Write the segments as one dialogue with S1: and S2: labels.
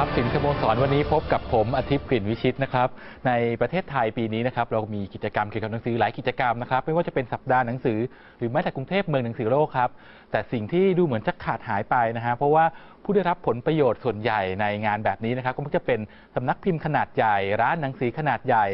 S1: ครับสินสโมสรวันนี้พบกับผมอาทิตย์กลิ่นวิชิตนะครับในประเทศไทยปีนี้นะครับเรามีกิจกรรมเกี่ยวกับหนังสือหลายกิจกรรมนะครับไม่ว่าจะเป็นสัปดาห์หนังสือ หรือแม้แต่กรุงเทพเมืองหนังสือโลกครับแต่สิ่งที่ดูเหมือนจะขาดหายไปนะฮะเพราะว่าผู้ได้รับผลประโยชน์ส่วนใหญ่ในงานแบบนี้นะครับก็มักจะเป็นสำนักพิมพ์ขนาดใหญ่ ร้านหนังสือขนาดใหญ่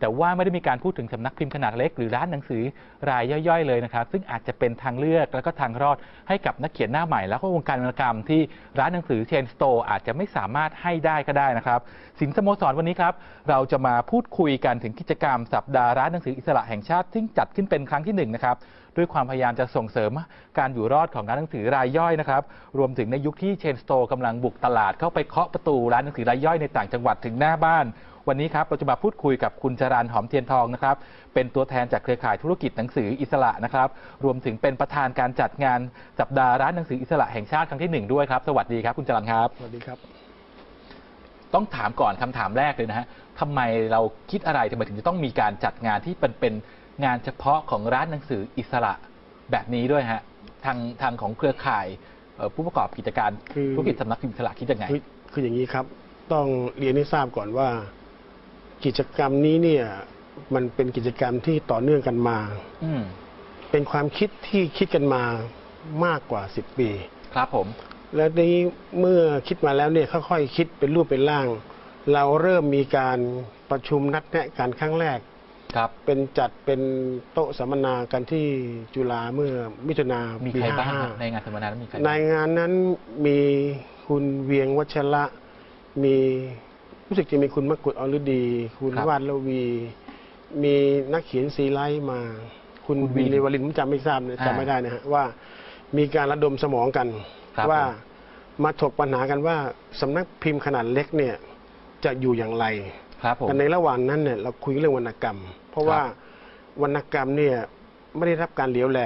S1: แต่ว่าไม่ได้มีการพูดถึงสำนักพิมพ์ขนาดเล็ก หรือร้านหนังสือรายย่อยๆเลยนะครับ ซึ่งอาจจะเป็นทางเลือกแล้วก็ทางรอดให้กับนักเขียนหน้าใหม่ แล้วก็วงการวรรณกรรมที่ร้านหนังสือเชนสโตร์อาจจะไม่สามารถให้ได้ก็ได้นะครับสินสโมสรวันนี้ครับ เราจะมาพูดคุยกันถึงกิจกรรมสัปดาห์ร้านหนังสืออิสระแห่งชาติ ซึ่งจัดขึ้นเป็นครั้งที่หนึ่งนะครับ ด้วยความพยายามจะส่งเสริมการอยู่รอดของร้านหนังสือรายย่อยนะครับ รวมถึงในยุคที่เชนสโตร์กำลังบุกตลาดเข้าไปเคาะประตูร้านหนังสือรายย่อยในต่างจังหวัดถึงหน้าบ้าน วันนี้ครับเราจะมาพูดคุยกับคุณจรันหอมเทียนทองนะครับ เป็นตัวแทนจากเครือข่ายธุรกิจหนังสืออิสระนะครับ รวมถึงเป็นประธานการจัดงานสัปดาห์ร้านหนังสืออิสระแห่งชาติครั้งที่หนึ่งด้วยครับ สวัสดีครับ คุณจรันครับ
S2: สวัสดีครับ
S1: ต้องถามก่อนคำถามแรกเลยนะฮะทำไมเราคิดอะไรทำไมถึงจะต้องมีการจัดงานที่เป็นเป็น งานเฉพาะของร้านหนังสืออิสระแบบนี้ด้วยฮะทางทางของเครือข่ายเอ่อผู้ประกอบกิจการ
S2: คือ
S1: ธุรกิจสำนักพิมพ์อิสระคิดยังไง
S2: คือคืออย่างนี้ครับ ต้องเรียนให้ทราบก่อนว่า กิจกรรมนี้เนี่ย มันเป็นกิจกรรมที่ต่อเนื่องกันมา
S1: อืม
S2: เป็นความคิดที่คิดกันมามากกว่า10ปี
S1: ครับผม
S2: แล้วนี้เมื่อคิดมาแล้วเนี่ยค่อยๆคิดเป็นรูปเป็นร่าง เราเริ่มมีการประชุมนัดแนะกันครั้งแรก
S1: ครับ
S2: เป็นจัดเป็นโต๊ะสัมมนากันที่จุฬาเมื่อมิถุนา
S1: มี
S2: ปี
S1: ใครบ้าง
S2: 55
S1: ฮะในงานสัมมนานั้นมีใคร
S2: ในงานนั้นมีคุณเวียงวัชระ มีรู้สึกจะมีคุณมกุฎอรดี คุณวาดละวี มีนักเขียนซีไลท์มา คุณวินเลวลินผมจำไม่ทราบนะจำไม่ได้นะฮะว่ามีการระดมสมองกัน
S1: ครับ
S2: ว่า
S1: ผม
S2: มาถกปัญหากันว่าสำนักพิมพ์ขนาดเล็กเนี่ยจะอยู่อย่างไร
S1: ครับผม
S2: แต่ในระหว่างนั้นเนี่ยเราคุยเรื่องวรรณกรรม เพราะ
S1: ครับ
S2: ว่าวรรณกรรมเนี่ยไม่ได้รับการเหลียวแล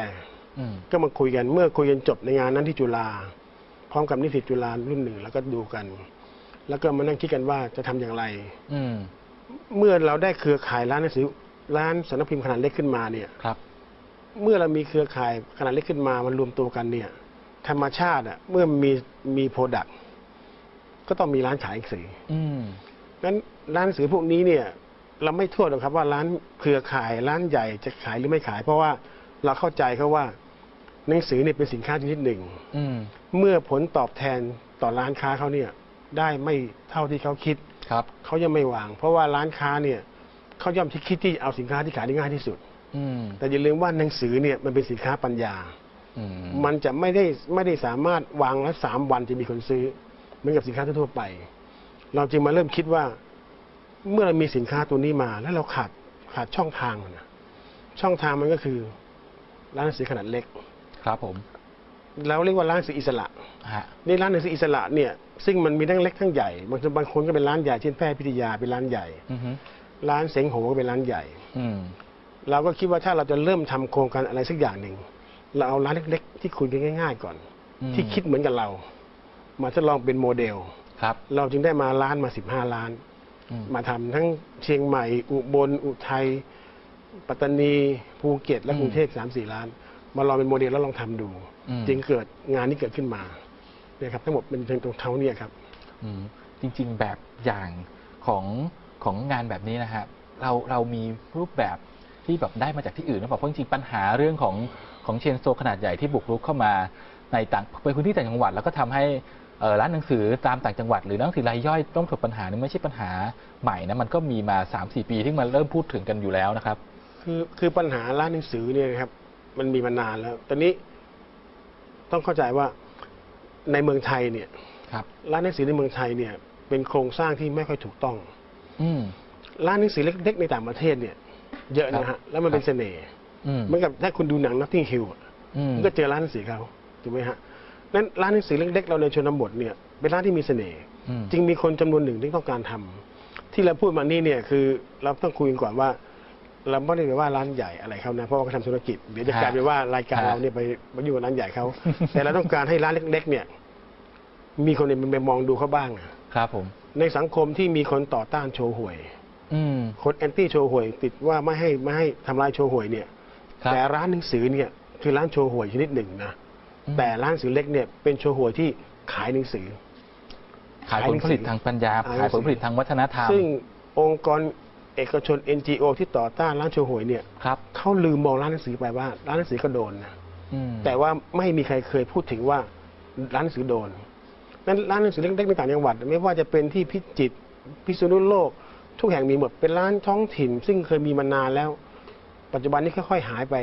S1: อืม
S2: ก็มาคุยกันเมื่อคุยกันจบในงานนั้นที่จุฬาพร้อมกับนิสิตจุฬารุ่นหนึ่งแล้วก็ดูกัน แล้วก็มานั่งคิดกันว่าจะทำอย่างไร
S1: อืม
S2: เมื่อเราได้เครือข่ายร้านหนังสือร้านสำนักพิมพ์ขนาดเล็กขึ้นมาเนี่ย
S1: ครับ
S2: เมื่อเรามีเครือข่ายขนาดเล็กขึ้นมามันรวมตัวกันเนี่ย ธรรมชาติอะเมื่อมีมีโปรดักก็ต้องมีร้านขายหนังสือ
S1: อืม
S2: นั้นร้านหนังสือพวกนี้เนี่ยเราไม่โทษหรอกครับว่าร้านเครือข่ายร้านใหญ่จะขายหรือไม่ขาย เพราะว่าเราเข้าใจเขาว่าหนังสือเนี่ยเป็นสินค้าชนิดหนึ่ง
S1: อืม
S2: เมื่อผลตอบแทนต่อร้านค้าเขาเนี่ยได้ไม่เท่าที่เขาคิด
S1: ครับ
S2: เขายังไม่วาง เพราะว่าร้านค้าเนี่ยเขาย่อมที่คิดที่เอาสินค้าที่ขายได้ง่ายที่สุด
S1: อืม
S2: แต่อย่าลืมว่าหนังสือเนี่ยมันเป็นสินค้าปัญญา
S1: อืม
S2: มันจะไม่ได้ไม่ได้สามารถวางแล้วสามวันจะมีคนซื้อเหมือนกับสินค้าทั่วๆไป เราจึงมาเริ่มคิดว่า เมื่อเรามีสินค้าตัวนี้มา แล้วเราขาดขาดช่องทางมันนะช่องทางมันก็คือ ร้านหนังสือขนาดเล็ก
S1: ครับผม
S2: เราเรียกว่าร้านหนังสืออิสระ
S1: ฮะ
S2: นี่ร้านหนังสืออิสระเนี่ย ซึ่งมันมีทั้งเล็กทั้งใหญ่บางบางคนก็เป็นร้านใหญ่เช่นแพทย์พิทยาเป็นร้านใหญ่
S1: อือฮึ
S2: ร้านเสงโหก็เป็นร้านใหญ่
S1: อืม
S2: เราก็คิดว่าถ้าเราจะเริ่มทำโครงการอะไรสักอย่างหนึ่งเราเอาร้านเล็ก ๆ ที่คุยกันง่าย ๆ ก่อน
S1: อืม
S2: ที่คิดเหมือนกับเรา มาทดลองเป็นโมเดล
S1: ครับ
S2: เราจึงได้มาร้านมาสิบห้าล้าน
S1: อืม
S2: มาทำทั้งเชียงใหม่ อุบลอุทัยปัตตานีภูเก็ตและ
S1: อืม
S2: กรุงเทพสามสี่ล้าน มาลองเป็นโมเดลแล้วลองทำดู
S1: อืม
S2: จึงเกิดงานนี้เกิดขึ้นมาเนี่ยครับ ทั้งหมดเป็นเพียงตรงเท่านี้ครับ
S1: อืมจริง ๆ แบบอย่างของของงานแบบนี้นะฮะเราเรามีรูปแบบที่แบบได้มาจากที่อื่นหรือเปล่าเพราะจริงๆปัญหาเรื่องของของเชนโซขนาดใหญ่ที่บุกรุกเข้ามาในต่างไปพื้นที่ต่างจังหวัด แล้วก็ทำให้เอ่อ ร้านหนังสือตามต่างจังหวัดหรือหนังสือรายย่อยต้องประสบปัญหานี่ไม่ใช่ปัญหาใหม่นะมันก็มีมา 3-4 ปีที่มันเริ่มพูดถึงกันอยู่แล้วนะครับ
S2: คือคือปัญหาร้านหนังสือเนี่ยนะครับ มันมีมานานแล้ว ตอนนี้ต้องเข้าใจว่าในเมืองไทยเนี่ย
S1: ครับ
S2: ร้านหนังสือในเมืองไทยเนี่ย เป็นโครงสร้างที่ไม่ค่อยถูกต้อง
S1: อืม
S2: ร้านหนังสือเล็กๆในต่างประเทศเนี่ย เยอะนะฮะแล้วมันเป็นเสน่ห์
S1: อืม
S2: เหมือนกับถ้าคุณดูหนังนัตติงฮิล
S1: อืม
S2: ก็เจอร้านหนังสือเขาถูกไหมฮะ นั้นร้านหนังสือเล็กๆเราในชนบทเนี่ยเป็นร้านที่มีเสน่ห์
S1: อืม
S2: จึงมีคนจำนวนหนึ่งที่ต้องการทำที่เราพูดมานี่เนี่ยคือเราต้องคุยกันก่อนว่า เราไม่ได้ไปว่าร้านใหญ่อะไรเขานะเพราะว่าเขาทำธุรกิจเดี๋ยวจะ
S1: ฮะ
S2: กลายเป็นว่ารายการ
S1: ฮะ
S2: เราเนี่ยไปไปอยู่กับร้านใหญ่เขาแต่เราต้องการให้ร้านเล็ก ๆ เนี่ย มีคนเนี่ยมันไปมองดูเขาบ้างอะ
S1: ครับผม
S2: ในสังคมที่มีคนต่อต้านโชว์หวย
S1: อืม
S2: คนแอนตี้โชว์หวย ติดว่าไม่ให้ไม่ให้ทำลายโชว์หวยเนี่ย
S1: ครับ
S2: แต่ร้านหนังสือเนี่ย คือร้านโชว์หวยชนิดหนึ่งนะ
S1: อืม
S2: แต่ร้านหนังสือเล็กเนี่ยเป็นโชว์หวยที่ขายหนังสือ
S1: ขายผลผลิตทางปัญญา
S2: ขายหนังสือ
S1: ขายผลผลิตทางวัฒนธรรม
S2: ซึ่งองค์กรเอกชน NGO ที่ต่อต้านร้านโชห่วยเนี่ย
S1: ครับ
S2: เขาลืมมองร้านหนังสือไปว่า ร้านหนังสือก็โดนนะ
S1: อืม
S2: แต่ว่าไม่มีใครเคยพูดถึงว่าร้านหนังสือโดนนั้นร้านหนังสือเล็กๆในต่างจังหวัด ไม่ว่าจะเป็นที่พิจิตรพิษณุโลก ทุกแห่งมีหมดเป็นร้านท้องถิ่น ซึ่งเคยมีมานานแล้ว ปัจจุบันนี้ค่อยๆหายไป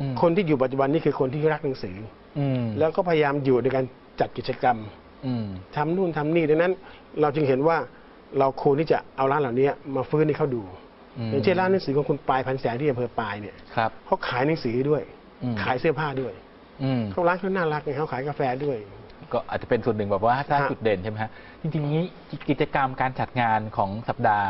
S1: อืม
S2: คนที่อยู่ปัจจุบันนี้คือคนที่รักหนังสือ
S1: อืม
S2: แล้วก็พยายามอยู่ในการจัดกิจกรรม
S1: อืม
S2: ทำนู่นทำนี่ดังนั้น เราจึงเห็นว่าเราควรที่จะเอาร้านเหล่านี้มาฟื้นให้เขาดู
S1: อืม
S2: อย่างเช่นร้านหนังสือของคุณปายพันแสงที่อำเภอปายเนี่ย
S1: ครับ
S2: เขาขายหนังสือด้วย
S1: อืม
S2: ขายเสื้อผ้าด้วย
S1: อืม
S2: เขาร้านเขาน่ารักไงเขาขายกาแฟด้วย
S1: ก็อาจจะเป็นส่วนหนึ่งแบบว่าสร้าง
S2: ฮะ
S1: จุดเด่นใช่ไหมฮะจริงๆนี้กิจกรรมการจัดงานของสัปดาห์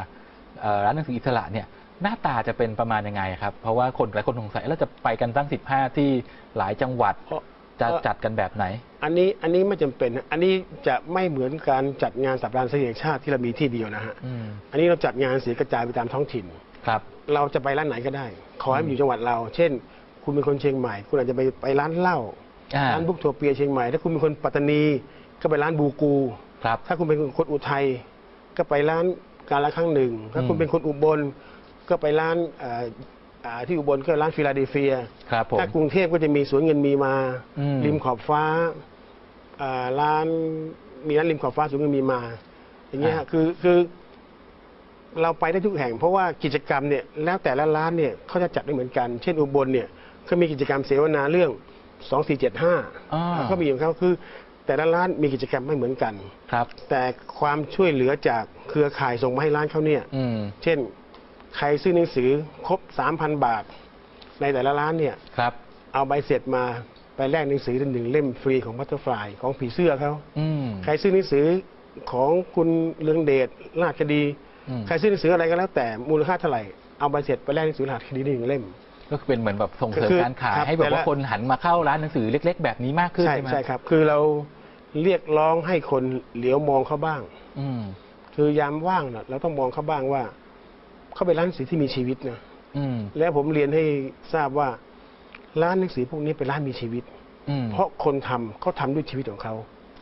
S1: เอ่อร้านหนังสืออิสระเนี่ยหน้าตาจะเป็นประมาณยังไงครับ เพราะว่าคนหลายคนสงสัยแล้วจะไปกันตั้ง 15 ที่หลายจังหวัด
S2: เพราะ
S1: จะ
S2: เอ่อ
S1: จัดกันแบบไหน
S2: อันนี้อันนี้ไม่จำเป็นนะอันนี้จะไม่เหมือนการจัดงานสัปดาห์เสรีแห่งชาติที่เรามีที่เดียวนะฮะ
S1: อืม
S2: อันนี้เราจัดงานเสียกระจายไปตามท้องถิ่น
S1: ครับ
S2: เราจะไปร้านไหนก็ได้ ขอให้มันอยู่จังหวัดเรา เช่น คุณเป็นคนเชียงใหม่ คุณอาจจะไปไปร้านเหล้า
S1: อ่า
S2: ร้านบุกทัวเปียเชียงใหม่ถ้าคุณเป็นคนปัตตานีก็ไปร้านบูกู
S1: ครับ
S2: ถ้าคุณเป็นคนอุทัยก็ไปร้านการละครั้งหนึ่ง ถ้าคุณ
S1: อืม
S2: เป็นคนอุบลก็ไปร้านเอ่ออ่า ที่อุบลก็ร้านฟิลาเดลเฟีย
S1: ครับผม
S2: ถ้ากรุงเทพก็จะมีสวนเงินมีมา
S1: อืม
S2: ริมขอบฟ้าอ่าร้านมีร้านริมขอบฟ้าสวนเงินมีมา อย่างเงี้ยฮะคือคือเราไปได้ทุกแห่ง เพราะว่ากิจกรรมเนี่ยแล้วแต่ละร้านเนี่ยเขาจะจัดไม่เหมือนกัน เช่นอุบลเนี่ยเขามีกิจกรรมเสวนาเรื่อง2475
S1: อ่า
S2: เขามีของเขาคือ แต่ละร้านมีกิจกรรมไม่เหมือนกัน
S1: ครับ
S2: แต่ความช่วยเหลือจากเครือข่ายส่งมาให้ร้านเขาเนี่ย
S1: อืม
S2: เช่น ใครซื้อหนังสือครบ 3,000 บาท ในแต่ละร้านเนี่ย
S1: ครับ
S2: เอาใบเสร็จมาไปแลกหนังสือหนึ่งเล่มฟรีของบัตเตอร์ฟลายของผีเสื้อเขา
S1: อืม
S2: ใครซื้อหนังสือของคุณเลืองเดชราชคดี
S1: อืม
S2: ใครซื้อหนังสืออะไรก็แล้วแต่มูลค่าเท่าไหร่เอาใบเสร็จไปแลกหนังสือราชคดีหนึ่งเล่ม
S1: ก็คือเป็นเหมือนแบบส่งเสริม
S2: คือ
S1: การขาย
S2: ครับ
S1: ให้แบบ
S2: แต่
S1: ว่า
S2: ละ
S1: คนหันมาเข้าร้านหนังสือเล็ก ๆ แบบนี้มากขึ้น
S2: ใช่
S1: ใช่ไหม
S2: ใช่ครับ คือเราเรียกร้องให้คนเหลียวมองเขาบ้าง
S1: อืม
S2: คือยามว่างนะเราต้องมองเขาบ้างว่า เขาเป็นร้านหนังสือที่มีชีวิตนะ
S1: อืม
S2: แล้วผมเรียนให้ทราบว่า ร้านหนังสือพวกนี้เป็นร้านมีชีวิต
S1: อืม
S2: เพราะคนทำเขาทำด้วยชีวิตของเขา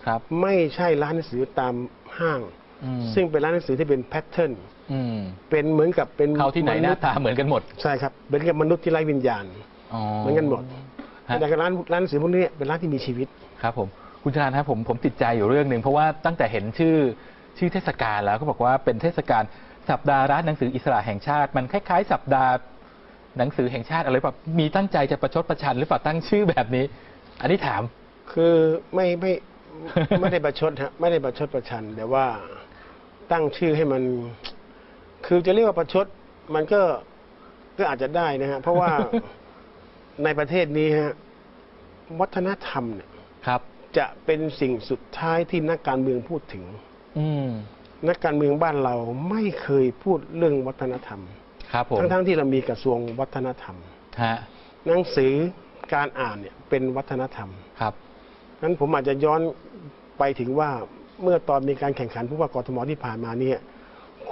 S1: ครับ
S2: ไม่ใช่ร้านหนังสือตามห้าง
S1: อืม
S2: ซึ่งเป็นร้านหนังสือที่เป็นแพทเทิร์น
S1: อืม
S2: เป็นเหมือนกับเป็น
S1: เข้าที่ไหนหน้าตาเหมือนกันหมด
S2: ใช่ครับเป็นกับมนุษย์ที่ไร้วิญญาณ
S1: อ๋อ
S2: เหมือนกันหมด
S1: ฮะ
S2: แต่ร้านร้านหนังสือพวกนี้เป็นร้านที่มีชีวิต
S1: ครับผมคุณชาญครับผมผมติดใจอยู่เรื่องหนึ่งเพราะว่าตั้งแต่เห็นชื่อชื่อเทศกาลแล้วก็บอกว่าเป็นเทศกาล สัปดาห์ร้านหนังสืออิสระแห่งชาติ มันคล้ายๆ สัปดาห์หนังสือแห่งชาติอะไรแบบมีตั้งใจจะประชดประชันหรือเปล่าตั้งชื่อแบบนี้ อันนี้ถาม
S2: คือไม่ไม่ไม่ได้ประชดฮะไม่ได้ประชดประชัน แต่ว่าตั้งชื่อให้มัน คือจะเรียกว่าประชด มันก็ก็อาจจะได้นะฮะเพราะว่าในประเทศนี้ฮะวัฒนธรรมเนี่ย
S1: ครับ
S2: จะเป็นสิ่งสุดท้ายที่นักการเมืองพูดถึง
S1: อืม
S2: นักการเมืองบ้านเราไม่เคยพูดเรื่องวัฒนธรรม
S1: ครับผม
S2: ทั้งๆที่เรามีกระทรวงวัฒนธรรม
S1: ฮะ
S2: หนังสือการอ่านเนี่ยเป็นวัฒนธรรม
S1: ครับ
S2: นั้นผมอาจจะย้อนไปถึงว่าเมื่อตอนมีการแข่งขันผู้ว่ากทมที่ผ่านมาเนี่ย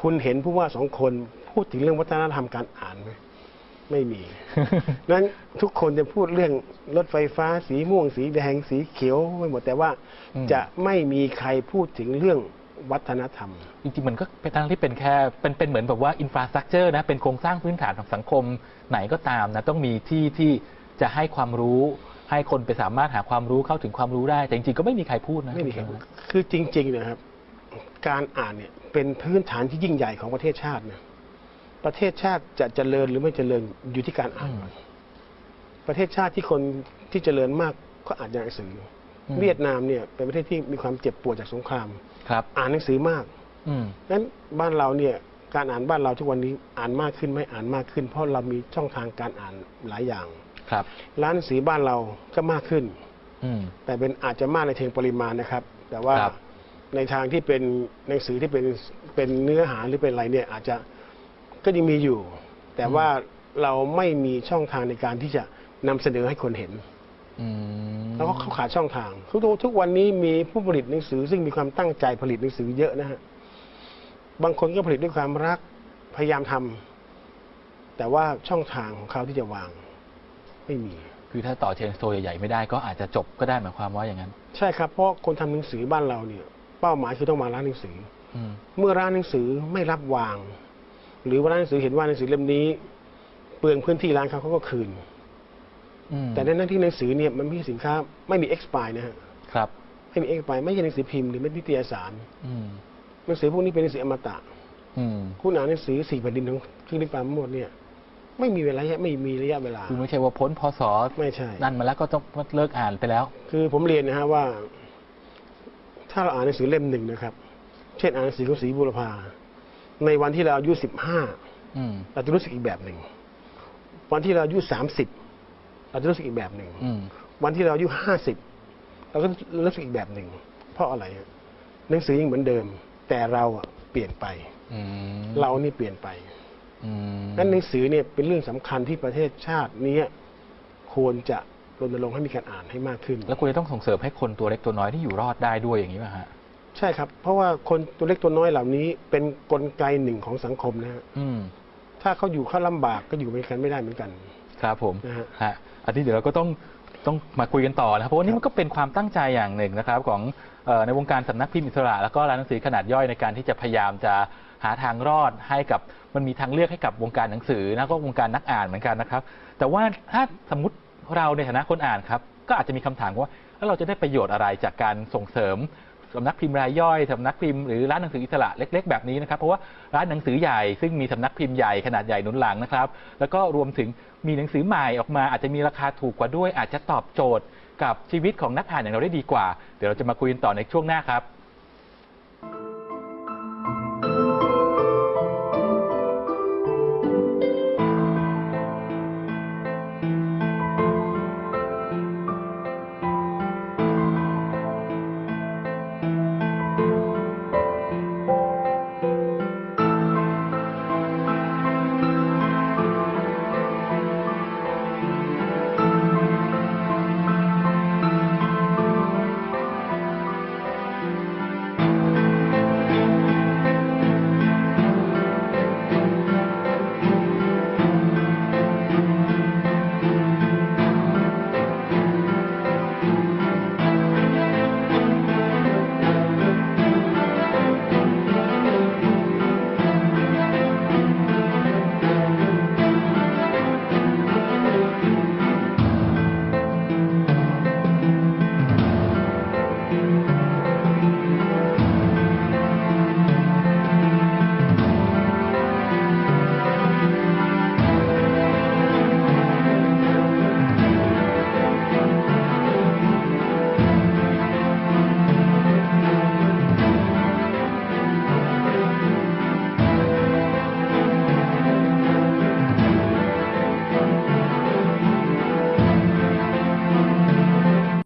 S2: คุณเห็นผู้ว่าสองคนพูดถึงเรื่องวัฒนธรรมการอ่านไหมไม่มีนั้นทุกคนจะพูดเรื่องรถไฟฟ้าสีม่วงสีแดงสีเขียวไม่หมดแต่ว่า
S1: อืม
S2: จะไม่มีใครพูดถึงเรื่อง วัฒนธรรม
S1: จริงๆมันก็เป็นทั้งที่เป็นแค่เป็นเป็นเหมือนแบบว่าอินฟราสตรักเจอร์นะเป็นโครงสร้างพื้นฐานของสังคมไหนก็ตามนะต้องมีที่ที่จะให้ความรู้ ให้คนไปสามารถหาความรู้เข้าถึงความรู้ได้ แต่จริงๆก็ไม่มีใครพูดนะ
S2: ไม่มีใครพูดคือจริงๆนะครับ การอ่านเนี่ยเป็นพื้นฐานที่ยิ่งใหญ่ของประเทศชาตินะประเทศชาติจะเจริญหรือไม่เจริญอยู่ที่การอ่านก่อนประเทศชาติที่คนที่เจริญมากก็อ่านหนังสืออ เวียดนามเนี่ยเป็นประเทศที่มีความเจ็บปวดจากสงคราม
S1: ครับ
S2: อ่านหนังสือมาก
S1: อืม
S2: นั้นบ้านเราเนี่ยการอ่านบ้านเราทุกวันนี้อ่านมากขึ้นไม่อ่านมากขึ้น เพราะเรามีช่องทางการอ่านหลายอย่าง
S1: ครับ
S2: ร้านหนังสือบ้านเราก็มากขึ้น
S1: อืม
S2: แต่เป็นอาจจะมากในเชิงปริมาณนะครับ แต่ว่า
S1: ครับ
S2: ในทางที่เป็นหนังสือที่เป็นเป็นเนื้อหาหรือเป็นอะไรเนี่ยอาจจะก็ยังมีอยู่ แต่ว่าเราไม่มีช่องทางในการที่จะนำเสนอให้คนเห็น
S1: อืม
S2: แล้วก็เขาขาดช่องทาง ทุกทุกวันนี้มีผู้ผลิตหนังสือ ซึ่งมีความตั้งใจผลิตหนังสือเยอะนะฮะบางคนก็ผลิตด้วยความรักพยายามทำแต่ว่าช่องทางของเขาที่จะวาง ไม่มี
S1: คือถ้าต่อเชนสโตร์ใหญ่ๆไม่ได้ก็อาจจะจบก็ได้หมายความว่าอย่างนั้น
S2: ใช่ครับเพราะคนทำหนังสือบ้านเราเนี่ย เป้าหมายคือต้องมาร้านหนังสือ
S1: อืม
S2: เมื่อร้านหนังสือไม่รับวาง หรือว่าร้านหนังสือเห็นว่าหนังสือเล่มนี้ เปลืองพื้นที่ร้านเขาเขาก็คืน
S1: อืม
S2: แต่ในหนั้นที่หนังสือเนี่ยมันไม่ใช่สินค้าไม่มี expire นะฮะ
S1: ครับ
S2: ไม่มี expire ไม่ใช่หนังสือพิมพ์หรือไม่ใช่นิตยสาร
S1: อืม
S2: หนังสือพวกนี้เป็นหนังสืออมตะ
S1: อืม
S2: คุณอ่านหนังสือสี่แผ่นดินของครึ่งดินฟ้าหมดเนี่ย ไม่มีเวลาไม่มีระยะเวลา
S1: คือไม่ใช่ว่าพ้นพศ
S2: ไม่ใช่
S1: นั่นมาแล้วก็ต้องเลิกอ่านไปแล้ว
S2: คือผมเรียนนะฮะว่า ถ้าเราอ่านหนังสือเล่มหนึ่งนะครับ เช่นอ่านหนังสือของศรีบุรพาในวันที่เราอายุสิบห้า
S1: อืม
S2: เราจะรู้สึกอีกแบบหนึ่งวันที่เราอายุสามสิบ เราจะรู้สึกอีกแบบหนึ่ง
S1: อืม
S2: วันที่เราอายุห้าสิบเราก็รู้สึกอีกแบบหนึ่งเพราะอะไรฮะหนังสือยังเหมือนเดิม แต่เราอะเปลี่ยนไป
S1: อืม
S2: เรานี่เปลี่ยนไป
S1: อืม
S2: นั้นหนังสือเนี่ยเป็นเรื่องสำคัญที่ประเทศชาตินี้ควรจะรณรงค์ให้มีการอ่านให้มากขึ้น
S1: แล้วคุณจะต้องส่งเสริมให้คนตัวเล็กตัวน้อยที่อยู่รอดได้ด้วยอย่างนี้ป่ะฮะ
S2: ใช่ครับ เพราะว่าคนตัวเล็กตัวน้อยเหล่านี้ เป็นกลไกหนึ่งของสังคมนะฮะ
S1: อืม
S2: ถ้าเขาอยู่เขาลำบากก็อยู่ด้วยกันไม่ได้เหมือนกัน
S1: ครับผม
S2: นะฮะ
S1: ฮะ อันนี้เดี๋ยวเราก็ต้องต้องมาคุยกันต่อนะครับเพราะว่านี่มันก็เป็นความตั้งใจอย่างหนึ่งนะครับ ของเออในวงการสำนักพิมพ์อิสระ แล้วก็ร้านหนังสือขนาดย่อยในการที่จะพยายามจะหาทางรอดให้กับมันมีทางเลือกให้กับวงการหนังสือนะก็วงการนักอ่านเหมือนกันนะครับ แต่ว่าถ้าสมมติเราในฐานะคนอ่านครับก็อาจจะมีคำถามว่าแล้วเราจะได้ประโยชน์อะไรจากการส่งเสริม สำนักพิมพ์รายย่อยสำนักพิมพ์หรือร้านหนังสืออิสระเล็ก ๆ แบบนี้นะครับเพราะว่าร้านหนังสือใหญ่ซึ่งมีสำนักพิมพ์ใหญ่ขนาดใหญ่หนุนหลังนะครับ แล้วก็รวมถึงมีหนังสือใหม่ออกมา อาจจะมีราคาถูกกว่าด้วย อาจจะตอบโจทย์กับชีวิตของนักอ่านอย่างเราได้ดีกว่า เดี๋ยวเราจะมาคุยกันต่อในช่วงหน้าครับ